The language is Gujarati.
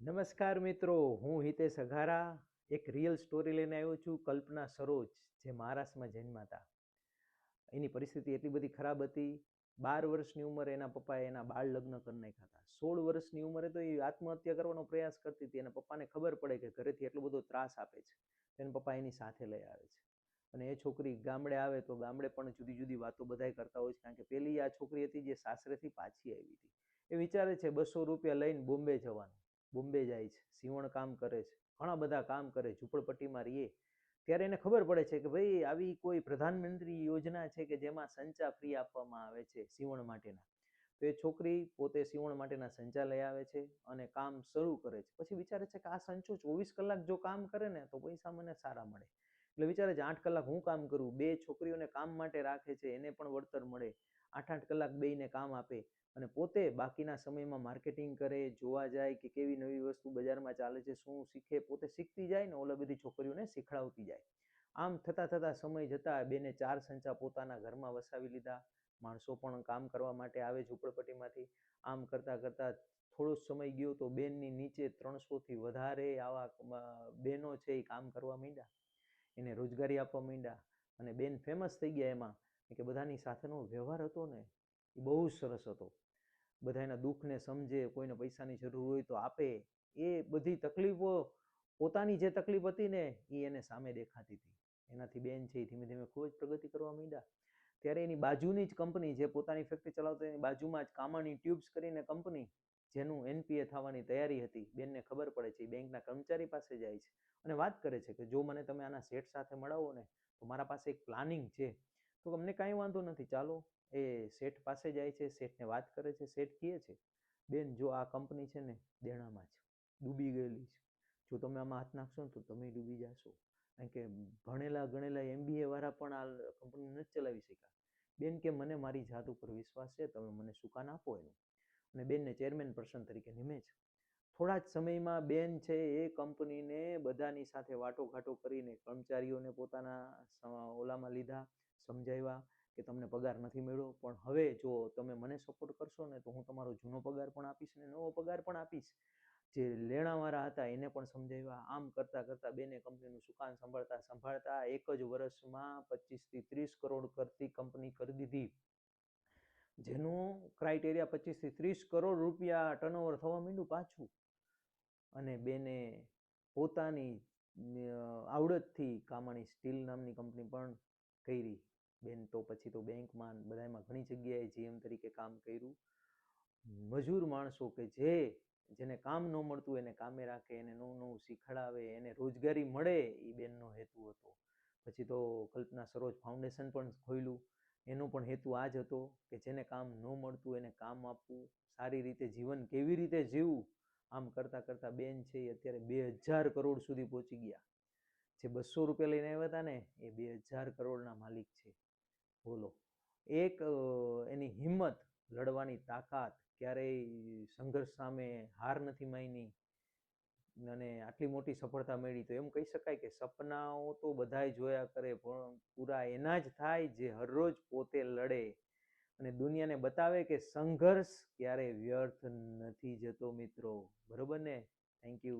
નમસ્કાર મિત્રો, હું હિતેશ અઘારા, એક રિયલ સ્ટોરી લઈને આવ્યો છું, કલ્પના સરોજ, જે મહારાષ્ટ્રમાં જન્મા હતા એની પરિસ્થિતિ એટલી બધી ખરાબ હતી, બાર વર્ષની ઉંમરે એના પપ્પાએ એના બાળ લગ્ન કરી નાખ્યા હતા. સોળ વર્ષની ઉંમરે તો એ આત્મહત્યા કરવાનો પ્રયાસ કરતી હતી એના પપ્પાને ખબર પડે કે ઘરેથી એટલો બધો ત્રાસ આપે છે. તેને પપ્પા એની સાથે લઈ આવે છે. અને એ છોકરી ગામડે આવે તો ગામડે પણ જુદી જુદી વાતો બધાય કરતા હોય છે, કારણ કે પેલી આ છોકરી હતી જે સાસરેથી પાછી આવી હતી. એ વિચારે છે બસો રૂપિયા લઈને બોમ્બે જવાનું. બોમ્બે જાય છે, સીવણ કામ કરે છે, ઘણા બધા કામ કરે, ઝૂંપડપટ્ટીમાં રહીએ. ત્યારે એને ખબર પડે છે કે ભાઈ આવી કોઈ પ્રધાનમંત્રી યોજના છે કે જેમાં સંચા ફ્રી આપવામાં આવે છે સીવણ માટેના. તો એ છોકરી પોતે સીવણ માટેના સંચા લઈ આવે છે અને કામ શરૂ કરે છે. પછી વિચારે છે કે આ સંચો ચોવીસ કલાક જો કામ કરે ને તો પૈસા મને સારા મળે. એટલે વિચારે છે આઠ કલાક હું કામ કરું, બે છોકરીઓને કામ માટે રાખે છે, એને પણ વળતર મળે. આઠ આઠ કલાક બેયને કામ આપે. અને પોતે બાકીના સમયમાં માર્કેટિંગ કરે, જોવા જાય કે કેવી નવી વસ્તુ બજારમાં ચાલે છે, શું શીખે, પોતે શીખતી જાય ને ઓલા બધી છોકરીઓને શીખડાવતી જાય. આમ થતાં થતાં સમય જતાં બેને ચાર સંચા પોતાના ઘરમાં વસાવી લીધા. માણસો પણ કામ કરવા માટે આવે ઝૂંપડપટ્ટીમાંથી. આમ કરતાં કરતાં થોડો સમય ગયો તો બેનની નીચે ત્રણસોથી વધારે આવા બહેનો છે એ કામ કરવા માંડ્યા. એને રોજગારી આપવા માંડ્યા અને બેન ફેમસ થઈ ગયા એમાં. કે બધાની સાથેનો વ્યવહાર હતો ને એ બહુ સરસ હતો. બધાના દુઃખને સમજે, કોઈને પૈસાની જરૂર હોય તો આપે. એ બધી તકલીફો, પોતાની જે તકલીફ હતી ને, એ એને સામે દેખાતી હતી. એનાથી બેન છે એ ધીમે ધીમે ખૂબ જ પ્રગતિ કરવા માંડ્યા. ત્યારે એની બાજુની જ કંપની જે પોતાની ફેક્ટરી ચલાવતી એની બાજુમાં જ કામાની ટ્યુબ્સ કરીને કંપની, જેનું એનપીએ થવાની તૈયારી હતી. બેનને ખબર પડે છે એ બેંકના કર્મચારી પાસે જાય છે. અને વાત કરે છે કે જો મને તમે આના સેટ સાથે મળાવો ને, તો મારા પાસે એક પ્લાનિંગ છે. તો અમને કાંઈ વાંધો નથી. ચાલો એ શેઠ પાસે જાય છે, શેઠને વાત કરે છે, શેઠ કહે છે, બેન, જો આ કંપની છે ને દેણામાં છે, ડૂબી ગયેલી છે. જો તમે આમાં હાથ નાખશો ને તો તમે ડૂબી જશો. કારણ કે ભણેલા ગણેલા એમબીએ વાળા પણ આ કંપની નથી ચલાવી શક્યા. બેન, કે મને મારી જાત ઉપર વિશ્વાસ છે, તમે મને સુકાન આપો એનું? અને બેનને ચેરમેન પર્સન તરીકે નિમે છે. થોડા જ સમયમાં બેન છે એ કંપનીને બધાની સાથે વાટોઘાટો કરીને કર્મચારીઓને પોતાના ઓલામાં લીધા, સમજાવ્યા. કે તમને પગાર નથી મળ્યો, પણ હવે જો તમે મને સપોર્ટ કરશો ને, તો હું તમારો જૂનો પગાર પણ આપીશ ને નવો પગાર પણ આપીશ. જે લેણાવાળા હતા એને પણ સમજાવ્યા. આમ કરતાં કરતાં બેને કંપનીનું સુકાન સંભાળતા સંભાળતા એક જ વર્ષમાં પચીસથી ત્રીસ કરોડ કરતી કંપની કરી દીધી. જેનું ક્રાઇટેરિયા પચીસથી ત્રીસ કરોડ રૂપિયા ટર્નઓવર થવા માંડ્યું પાછું. અને બેને પોતાની આવડતથી કામાણી સ્ટીલ નામની કંપની પણ કરી. બેન તો પછી તો બેંકમાં બધામાં ઘણી જગ્યાએ જીએમ તરીકે કામ કર્યું. મજૂર માણસો કે જે, જેને કામ ન મળતું એને કામે રાખે, એને નવું નવું શીખડાવે, એને રોજગારી મળે એ બેનનો હેતુ હતો. પછી તો કલ્પના સરોજ ફાઉન્ડેશન પણ ખોલ્યું એનો પણ હેતુ આ જ હતો કે જેને કામ ન મળતું એને કામ આપવું, સારી રીતે જીવન કેવી રીતે જીવવું, આમ કરતાં કરતાં બેન છે એ અત્યારે બે હજાર કરોડ સુધી પહોંચી ગયા. જે બસો રૂપિયા લઈને આવ્યા હતા ને, એ બે હજાર કરોડના માલિક છે. બોલો એક એની હિંમત લડવાની તાકાત ક્યારેય સંઘર્ષ સામે હાર નથી માની અને આટલી મોટી સફળતા મળી તો એમ કહી શકાય કે સપનાઓ તો બધાય જોયા કરે, પણ પૂરા એના જ થાય જે હરરોજ પોતે લડે. અને દુનિયાને બતાવે કે સંઘર્ષ ક્યારે વ્યર્થ નથી જતો મિત્રો. બરોબર ને? Thank you